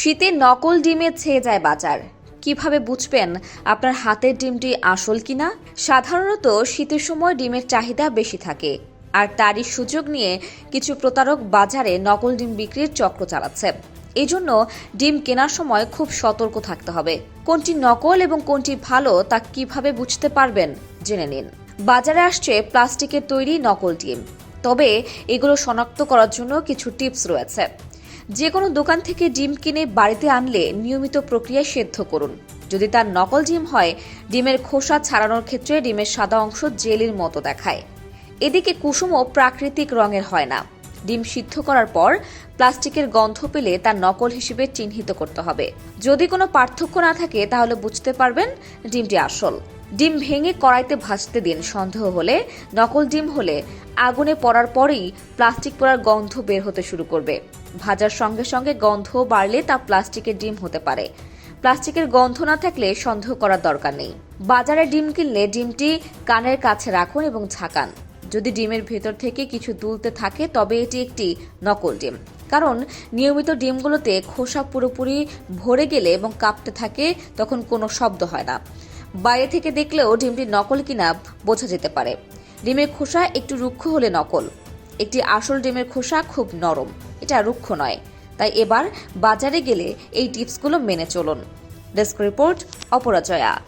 শীতে নকল ডিমে ছেয়ে যায় বাজার। কীভাবে বুঝবেন আপনার হাতের ডিমটি আসল কিনা? সাধারণত শীতের সময় ডিমের চাহিদা বেশি থাকে, আর তারই সুযোগ নিয়ে কিছু প্রতারক বাজারে নকল ডিম বিক্রির চক্র চালাচ্ছে। এই জন্য ডিম কেনার সময় খুব সতর্ক থাকতে হবে। কোনটি নকল এবং কোনটি ভালো তা কীভাবে বুঝতে পারবেন জেনে নিন। বাজারে আসছে প্লাস্টিকের তৈরি নকল ডিম। তবে এগুলো শনাক্ত করার জন্য কিছু টিপস রয়েছে। যে কোনো দোকান থেকে ডিম কিনে বাড়িতে আনলে নিয়মিত প্রক্রিয়ায় সেদ্ধ করুন। যদি তার নকল ডিম হয়, ডিমের খোসা ছাড়ানোর ক্ষেত্রে ডিমের সাদা অংশ জেলির মতো দেখায়। এদিকে কুসুমও প্রাকৃতিক রঙের হয় না। ডিম সিদ্ধ করার পর প্লাস্টিকের গন্ধ পেলে তার নকল হিসেবে চিহ্নিত করতে হবে। যদি কোনো পার্থক্য না থাকে, তাহলে বুঝতে পারবেন ডিমটি আসল। ডিম ভেঙে কড়াইতে ভাজতে দিন, সন্দেহ হলে। নকল ডিম হলে আগুনে পড়ার পরেই প্লাস্টিক পোড়ার গন্ধ বের হতে শুরু করবে। ভাজার সঙ্গে সঙ্গে গন্ধ বাড়লে তা প্লাস্টিকের ডিম হতে পারে। প্লাস্টিকের গন্ধ না থাকলে সন্দেহ করার দরকার নেই। বাজারে ডিম কিনলে ডিমটি কানের কাছে রাখুন এবং ঝাঁকান। যদি ডিমের ভেতর থেকে কিছু দুলতে থাকে, তবে এটি একটি নকল ডিম। কারণ, নিয়মিত ডিমগুলোতে খোসা পুরোপুরি ভরে গেলে এবং কাঁপতে থাকে, তখন কোনো শব্দ হয় না। বাইরে থেকে দেখলেও ডিমটি নকল কিনা বোঝা যেতে পারে। ডিমের খোসা একটু রুক্ষ হলে নকল। একটি আসল ডিমের খোসা খুব নরম। এটা রুক্ষ নয়। তাই এবার বাজারে গেলে এই টিপসগুলো মেনে চলুন। Desk report, Aparajaya.